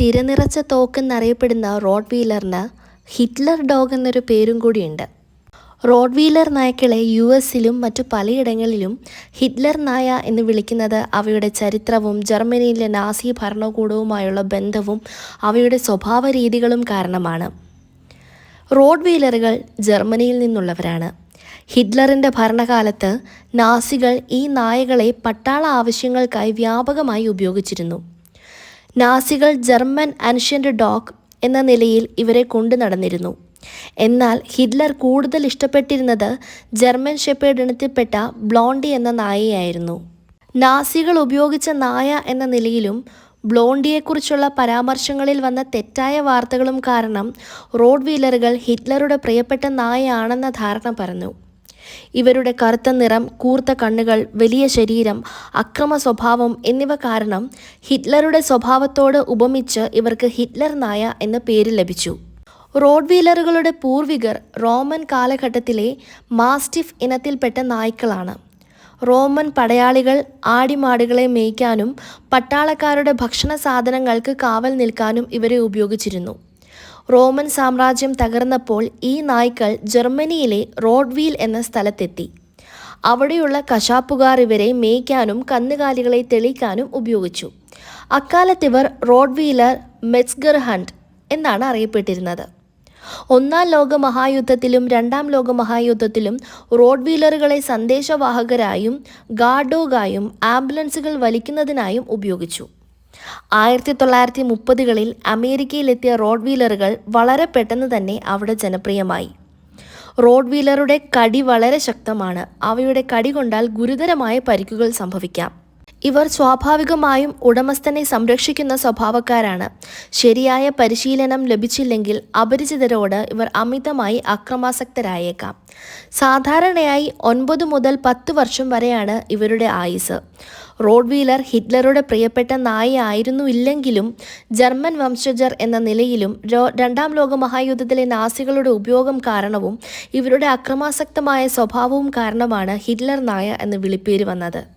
തിരനിറച്ച തോക്കെന്നറിയപ്പെടുന്ന റോഡ് വീലറിന് Hitler dog എന്നൊരു പേരും കൂടിയുണ്ട്. റോഡ് വീലർ നായ്ക്കളെ യു എസിലും മറ്റു പലയിടങ്ങളിലും ഹിറ്റ്ലർ നായ എന്ന് വിളിക്കുന്നത് അവയുടെ ചരിത്രവും ജർമ്മനിയിലെ നാസി ഭരണകൂടവുമായുള്ള ബന്ധവും അവയുടെ സ്വഭാവ രീതികളും കാരണമാണ്. റോഡ് വീലറുകൾ ജർമ്മനിയിൽ നിന്നുള്ളവരാണ്. ഹിറ്റ്ലറിന്റെ ഭരണകാലത്ത് നാസികൾ ഈ നായകളെ പട്ടാള ആവശ്യങ്ങൾക്കായി വ്യാപകമായി ഉപയോഗിച്ചിരുന്നു. നാസികൾ ജർമ്മൻ അൻഷ്യന്റ് ഡോഗ് എന്ന നിലയിൽ ഇവരെ കൊണ്ടു നടന്നിരുന്നു. എന്നാൽ ഹിറ്റ്ലർ കൂടുതൽ ഇഷ്ടപ്പെട്ടിരുന്നത് ജർമ്മൻ ഷെപ്പേർഡ് ഇനത്തിൽപ്പെട്ട ബ്ലോണ്ടി എന്ന നായയായിരുന്നു. നാസികൾ ഉപയോഗിച്ച നായ എന്ന നിലയിലും ബ്ലോണ്ടിയെക്കുറിച്ചുള്ള പരാമർശങ്ങളിൽ വന്ന തെറ്റായ വാർത്തകളും കാരണം റോഡ് വീലറുകൾ ഹിറ്റ്ലറുടെ പ്രിയപ്പെട്ട നായയാണെന്ന ധാരണ പറഞ്ഞു ഇവരുടെ കറുത്ത നിറം കൂർത്ത കണ്ണുകൾ വലിയ ശരീരം അക്രമ സ്വഭാവം എന്നിവ കാരണം ഹിറ്റ്ലറുടെ സ്വഭാവത്തോട് ഉപമിച്ച് ഇവർക്ക് ഹിറ്റ്ലർ നായ എന്ന പേര് ലഭിച്ചു. റോഡ് വീലറുകളുടെ പൂർവികർ റോമൻ കാലഘട്ടത്തിലെ മാസ്റ്റിഫ് ഇനത്തിൽപ്പെട്ട നായ്ക്കളാണ്. റോമൻ പടയാളികൾ ആടിമാടുകളെ മേയ്ക്കാനും പട്ടാളക്കാരുടെ ഭക്ഷണ സാധനങ്ങൾക്ക് കാവൽ നിൽക്കാനും ഇവരെ ഉപയോഗിച്ചിരുന്നു. റോമൻ സാമ്രാജ്യം തകർന്നപ്പോൾ ഈ നായ്ക്കൾ ജർമ്മനിയിലെ റോഡ്വീൽ എന്ന സ്ഥലത്തെത്തി. അവിടെയുള്ള കശാപ്പുകാർ ഇവരെ മേയ്ക്കാനും കന്നുകാലികളെ തെളിക്കാനും ഉപയോഗിച്ചു. അക്കാലത്തിവർ ഇവർ റോഡ്വീലർ മെറ്റ്സ്ഗർ ഹണ്ട് എന്നാണ് അറിയപ്പെട്ടിരുന്നത്. ഒന്നാം ലോക മഹായുദ്ധത്തിലും രണ്ടാം ലോക മഹായുദ്ധത്തിലും റോഡ്വീലറുകളെ സന്ദേശവാഹകരായും ഗാർഡോഗായും ആംബുലൻസുകൾ വലിക്കുന്നതിനായും ഉപയോഗിച്ചു. ആയിരത്തി തൊള്ളായിരത്തി മുപ്പതുകളിൽ അമേരിക്കയിലെത്തിയ റോഡ് വീലറുകൾ വളരെ പെട്ടെന്ന് തന്നെ അവിടെ ജനപ്രിയമായി. റോഡ് വീലറുടെ കടി വളരെ ശക്തമാണ്. അവയുടെ കടി കൊണ്ടാൽ ഗുരുതരമായ പരിക്കുകൾ സംഭവിക്കാം. ഇവർ സ്വാഭാവികമായും ഉടമസ്ഥനെ സംരക്ഷിക്കുന്ന സ്വഭാവക്കാരാണ്. ശരിയായ പരിശീലനം ലഭിച്ചില്ലെങ്കിൽ അപരിചിതരോട് ഇവർ അമിതമായി അക്രമാസക്തരായേക്കാം. സാധാരണയായി ഒൻപത് മുതൽ പത്ത് വർഷം വരെയാണ് ഇവരുടെ ആയുസ് റോഡ് വീലർ ഹിറ്റ്ലറുടെ പ്രിയപ്പെട്ട നായയായിരുന്നു ആയിരുന്നുമില്ലെങ്കിലും ജർമ്മൻ വംശജർ എന്ന നിലയിലും രണ്ടാം ലോക മഹായുദ്ധത്തിലെ നാസികളുടെ ഉപയോഗം കാരണവും ഇവരുടെ അക്രമാസക്തമായ സ്വഭാവവും കാരണമാണ് ഹിറ്റ്ലർ നായ എന്ന് വിളിപ്പേര് വന്നത്.